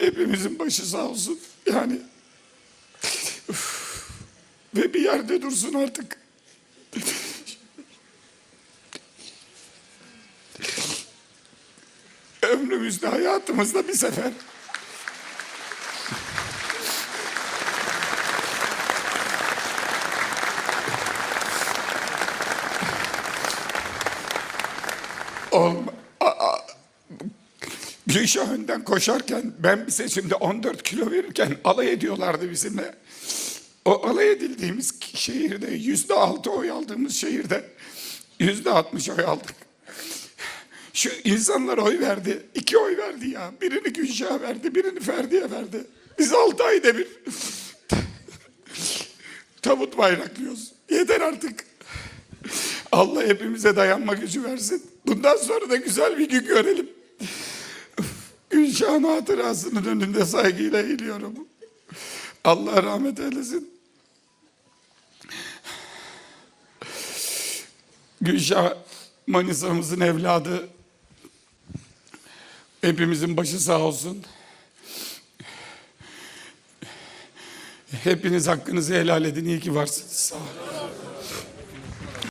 Hepimizin başı sağ olsun. Yani ve bir yerde dursun artık. Ömrümüzde, hayatımızda bir sefer. Olma. Gülşah önden koşarken ben bir seçimde 14 kilo verirken alay ediyorlardı bizimle. O alay edildiğimiz şehirde yüzde altı oy aldığımız şehirde yüzde altmış oy aldık. Şu insanlar oy verdi. iki oy verdi ya. Birini Gülşah'a verdi, birini Ferdi'ye verdi. Biz altı ayda bir tabut bayraklıyoruz. Yeter artık. Allah hepimize dayanma gücü versin. Bundan sonra da güzel bir gün görelim. Gülşah'ın hatırasının önünde saygıyla eğiliyorum. Allah rahmet eylesin. Gülşah Manisa'mızın evladı. Hepimizin başı sağ olsun. Hepiniz hakkınızı helal edin. İyi ki varsınız. Sağ olun.